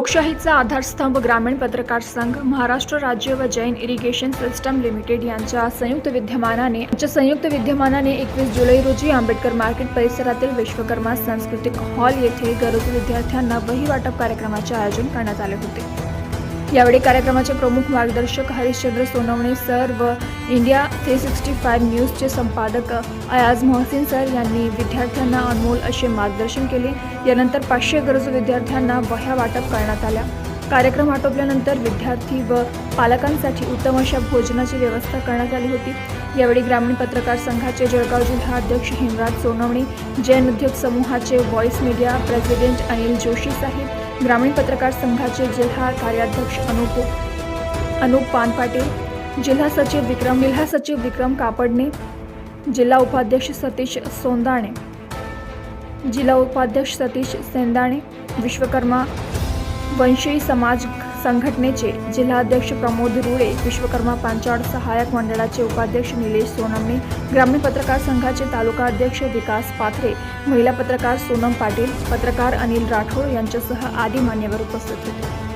लोकशाहीचा आधारस्तंभ ग्रामीण पत्रकार संघ महाराष्ट्र राज्य व जैन इरिगेशन सिस्टम लिमिटेड यांच्या संयुक्त विद्यमानाने यांच्या संयुक्त विद्यमानाने एकवीस जुलै रोजी आंबेडकर मार्केट परिसरातील विश्वकर्मा सांस्कृतिक हॉल येथे गरजू विद्यार्थ्यांना वही वाटप कार्यक्रमाचे आयोजन करण्यात आले होते. यावेळी कार्यक्रमाचे प्रमुख मार्गदर्शक हरिश्चंद्र सोनवणे सर व इंडिया थ्री सिक्स्टी फाईव्ह न्यूजचे संपादक अयाज मोहसिन सर यांनी विद्यार्थ्यांना अनमोल असे मार्गदर्शन केले. यानंतर पाचशे गरजू विद्यार्थ्यांना वह्या वाटप करण्यात आल्या. कार्यक्रम आटोपल्यानंतर विद्यार्थी व पालकांसाठी उत्तम अशा भोजनाची व्यवस्था करण्यात आली होती. यावेळी ग्रामीण पत्रकार संघाचे जळगाव जिल्हा अध्यक्ष हेमराज सोनवणे जैन उद्योग समूहाचे vice media president Anil Joshi साहेब ग्रामीण पत्रकार संघाचे जिल्हा कार्याध्यक्ष अनुप अनुप पान पाटील जिल्हा सचिव विक्रम जिल्हा सचिव विक्रम कापडणे जिल्हा उपाध्यक्ष सतीश सोंदाणे जिल्हा उपाध्यक्ष सतीश सेंदाणे विश्वकर्मा वंशी समाज संघटनेचे जिल्हाध्यक्ष प्रमोद रुळे विश्वकर्मा पांचाळ सहाय्यक मंडळाचे उपाध्यक्ष निलेश सोनमणे ग्रामीण पत्रकार संघाचे तालुका अध्यक्ष विकास पाथरे महिला पत्रकार सोनम पाटील पत्रकार अनिल राठोड यांच्यासह आदी मान्यवर उपस्थित होते.